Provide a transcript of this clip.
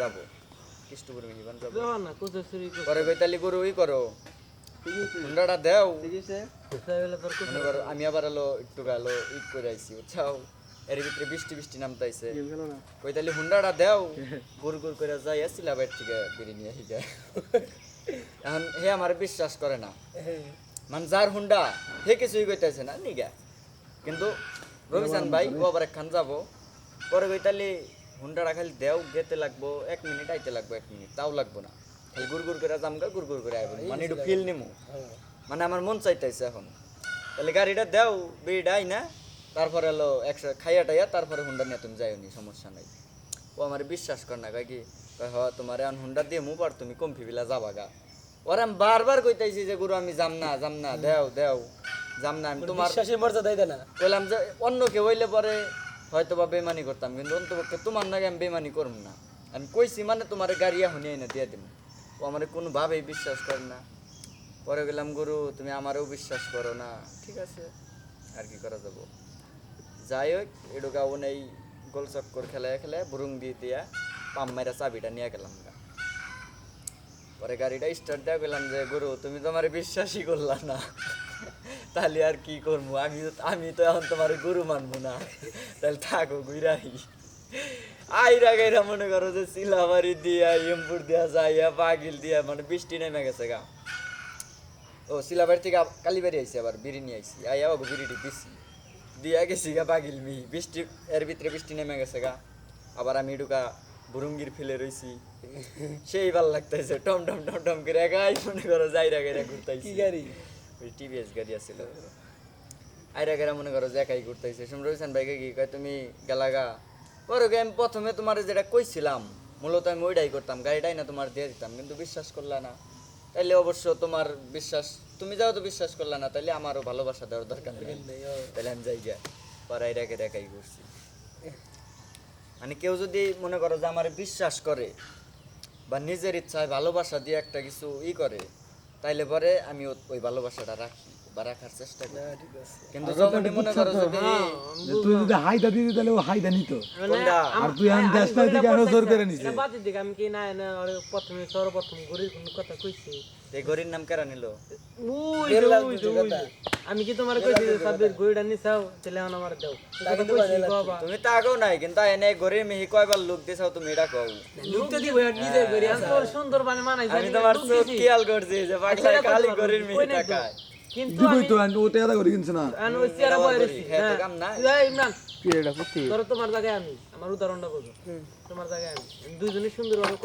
যাব। কৃষ্ণপুর মিহিবান যাব। যাও না কোথায় চুরি করতে পরে কই তাহলে গরু ই করো। হুন্ডাটা দেও। মনে করো আমি আবার হলো একটু গেলো ঈদ করে আইছি বুঝছাও? এর ভিতরে বৃষ্টি বৃষ্টি নামতাইছে। কই তাহলে হুন্ডাটা দেও। গুর গুর করে যাই আসছিল আবার থেকে বিড়ি নিয়ে আসি যায়। এখন হে আমার বিশ্বাস করে না। মানে যার হুন্ডা হে কিছুই কইতেছে না নিগা। কিন্তু রবিশান ভাই ও আবার একখান যাব। পরে কই তাহলে হুন্ডাটা খালি দেও গেতে লাগবো এক মিনিট আইতে লাগবো এক মিনিট তাও লাগবো না। খালি গুড় গুড় করে জামগা গুড় গুড় করে আইবো মানে একটু ফিল নিমু। মানে আমার মন চাইতেছে এখন। তাহলে গাড়িটা দেও বিড়িটা আই না তারপরে হলো একশো খাইয়া টাইয়া তারপরে হুন্ডা নিয়ে তুমি যাইও নি সমস্যা নাই। ও আমার বিশ্বাস কর না কি কয় হ তোমার এখন হুন্ডা দিয়ে মু পার তুমি কমফি বিলা যাবা গা। ওরা আমি বারবার কইতাইছি যে গুরু আমি যাম না যাম না দেও দেও যাম না আমি তোমার বিশ্বাসের মর্যাদাই দেয় না। বললাম যে অন্য কেউ হইলে পরে হয়তো বা বেমানি করতাম, কিন্তু অন্তপক্ষে তোমার নাকি আমি বেমানি করব না। আমি কইছি মানে তোমার গাড়ি এখনই এনে দিয়ে দিব ও আমার কোনোভাবেই বিশ্বাস করে না। পরে গেলাম গুরু, তুমি আমারও বিশ্বাস করো না। ঠিক আছে, আর কি করা যাব? যাই হোক গাউন এই গোল চক্কর খেলায় খেলায় বুরুং দিয়ে দিয়া পাম মাইরা চাবিটা নিয়ে গেলাম পরে গাড়িটা স্টার্ট দেওয়া গেলাম যে, গুরু, তুমি তো আমার বিশ্বাসই করলা না। তাহলে আর কি করব? আমি আমি তো এখন তোমার গুরু মানবো না। তাহলে থাকো গুইরাই আইরা গাইরা মনে করো যে সিলাবাড়ি দিয়া এমপুর দিয়া যাইয়া, পাগিল দিয়া মানে বৃষ্টি নেমে গেছে গা। ও সিলাবাড়ি থেকে কালীবাড়ি আইসি আবার বিড়ি নিয়ে আইসি আইয়া বাবু বিড়িটি দিছি। দিয়া গেছি গা পাগিল মি বৃষ্টি এর ভিতরে বৃষ্টি নেমে গেছে গা। আবার আমি ঢুকা বুরুঙ্গির ফেলে রইছি। সেই ভালো লাগতেছে। টম টম টম টম করে একাই মনে করো যাইরা গাইরা ঘুরতাইছি কি গাড়ি? ওই টিভিএস গাড়ি আছিল। আইরা গেরা মনে করো যে একাই ঘুরতাইছে। শুন রবিশান ভাইকে কি কয়, তুমি গেলাগা পরে গে আমি প্রথমে তোমার যেটা কইছিলাম, মূলত আমি ওইটাই করতাম, গাড়িটাই না তোমার দিয়ে দিতাম, কিন্তু বিশ্বাস করলা না। তাইলে অবশ্য তোমার বিশ্বাস, তুমি যাও তো বিশ্বাস করলা না, তাইলে আমারও ভালোবাসা দেওয়ার দরকার নেই। তাহলে আমি যাই গা পরে গেরা একাই ঘুরছি। মানে কেউ যদি মনে করো যে আমার বিশ্বাস করে বা নিজের ইচ্ছায় ভালোবাসা দিয়ে একটা কিছু ই করে তাইলে পরে আমি ওই ভালোবাসাটা রাখি। বা রাখার চেষ্টা করি। কিন্তু যখনই মনে করো যদি তুই যদি হাইদা দিতি তাহলে ও হাইদা নিত। আর তুই আন দেশ নাই আরও জোর করে নিছে বাতির দিকে আমি কি না প্রথমে সর্বপ্রথম গরির কোনো কথা কইছি। এই গরির নাম কেরা নিল? ওই যে, ওই যে, ওই যে। আমি কি তোমার কইছি যে সাব্বির গরিটা নিছাও তাহলে আমার দাও। তুমি তো আগেও নাই কিন্তু এনে গরির মিহি কয়বার লোক দিছাও তুমি এটা কও। লুকতে দিব নিজে গরি তোর সুন্দর বানে মানাইছি আমি তোমার চোখ খেয়াল করছি যে পাগলা খালি গরির মিহি তো? টাকায়। কিন্তু দিবই তো ও টাকা করে কিনছ না। আমি ওই চেয়ারে বয়ে রইছি হ্যাঁ, কাম নাই। এই ইমরান কি করতে ধরো তোমার জায়গায় আমি আমার উদাহরণটা বলো তোমার জায়গায় আমি দুইজনে সুন্দরভাবে